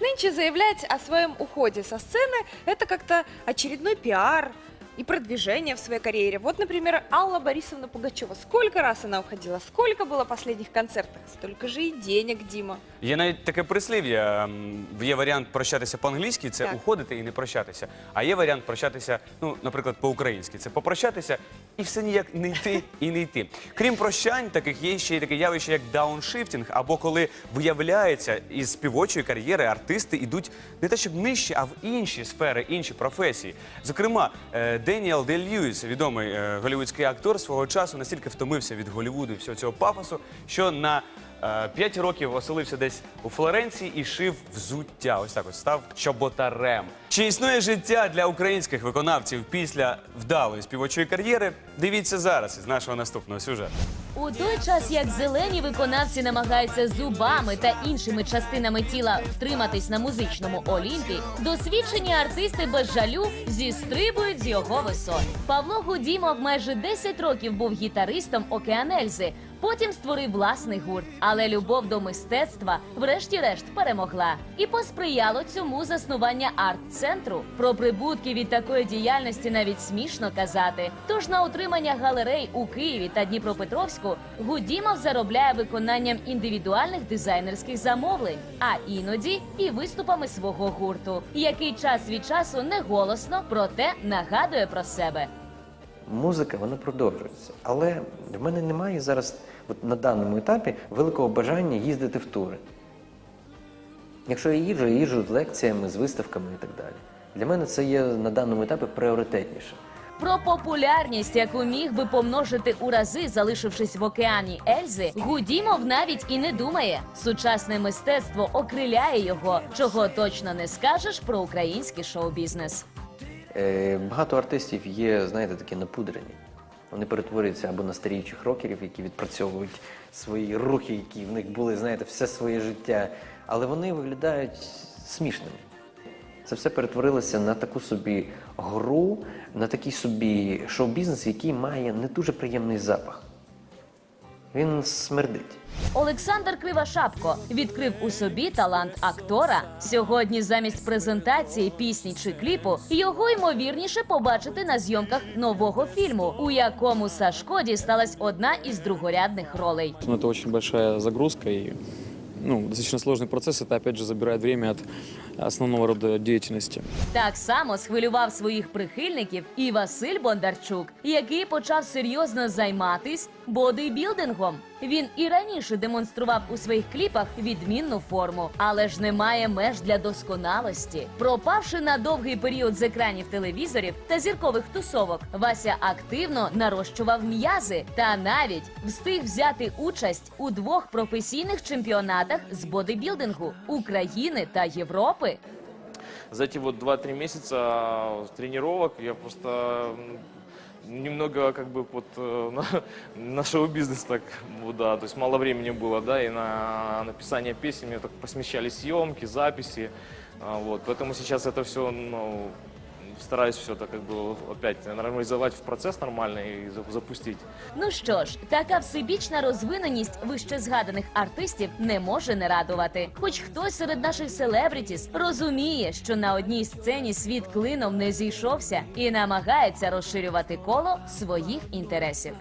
Нынче заявлять о своем уходе со сцены – это как-то очередной пиар и продвижение в своей карьере. Вот, например, Алла Борисовна Пугачева. Сколько раз она уходила, сколько было последних концертов, столько же и денег, Дима. Є навіть таке прислів'я. м, Є варіант прощатися по-англійськи, це Так. уходити і не прощатися. А є варіант прощатися, ну, наприклад, по-українськи. Це попрощатися і все ніяк не йти і не йти. Крім прощань, таких є ще й таке явище, як дауншифтінг, або коли виявляється із співочої кар'єри артисти йдуть не те, щоб нижче, а в інші сфери, інші професії. Зокрема, е, Деніел Де Льюіс, відомий е, голівудський актор, свого часу настільки втомився від Голівуду і всього цього пафосу, що на Е, П'ять років оселився десь у Флоренції і шив взуття. Ось так ось став чоботарем. Чи існує життя для українських виконавців після вдалої співочої кар'єри? Дивіться зараз із нашого наступного сюжету. У той час, як зелені виконавці намагаються зубами та іншими частинами тіла втриматись на музичному олімпі, досвідчені артисти без жалю зістрибують з його висот. Павло Гудімов майже 10 років був гітаристом Океанельзи. Потім створив власний гурт, але любов до мистецтва, врешті-решт, перемогла і посприяло цьому заснування арт-центру. Про прибутки від такої діяльності навіть смішно казати. Тож на утримання галерей у Києві та Дніпропетровську Гудімов заробляє виконанням індивідуальних дизайнерських замовлень, а іноді і виступами свого гурту, який час від часу не голосно, проте нагадує про себе. Музика вона продовжується. Але в мене немає зараз, от на даному етапі, великого бажання їздити в тури. Якщо я їжджу, я їжджу з лекціями, з виставками і так далі. Для мене це є на даному етапі пріоритетніше. Про популярність, яку міг би помножити у рази, залишившись в океані Ельзи, Гудімов навіть і не думає. Сучасне мистецтво окриляє його, чого точно не скажеш про український шоу-бізнес. Е, багато артистів є, знаєте, такі напудрені. Вони перетворюються або на старіючих рокерів, які відпрацьовують свої рухи, які в них були, знаєте, все своє життя. Але вони виглядають смішними. Це все перетворилося на таку собі гру, на такий собі шоу-бізнес, який має не дуже приємний запах. Він смердить. Олександр Кривошапко відкрив у собі талант актора. Сьогодні замість презентації пісні чи кліпу його ймовірніше побачити на зйомках нового фільму, у якому Сашко дісталась одна із другорядних ролей. Ну, это очень большая загрузка и ну, достаточно сложный процесс. Это, опять же, забирает время от основного рода деятельности. Так само схвилював своїх прихильників і Василь Бондарчук, який почав серйозно займатись бодибілдингом. Він і раніше демонстрував у своїх кліпах відмінну форму, але ж немає меж для досконалості. Пропавши на довгий період з екранів телевізорів та зіркових тусовок, Вася активно нарощував м'язи та навіть встиг взяти участь у двох професійних чемпіонатах з бодибілдингу України та Європи. за эти вот 2-3 месяца тренировок я просто немного как бы вот э, на, на шоу-бизнес так, вот, да, то есть мало времени было, да, и на написание песен мне так посмещались съемки, записи, а, вот, поэтому сейчас это все, ну, стараюсь все так как бы опять нормализовать в процесс нормально и за- запустить. Ну що ж, така всебічна розвиненість вище згаданих артистів не може не радувати. Хоч хтось серед наших селебрітіс розуміє, що на одній сцені світ клином не зійшовся і намагається розширювати коло своїх інтересів.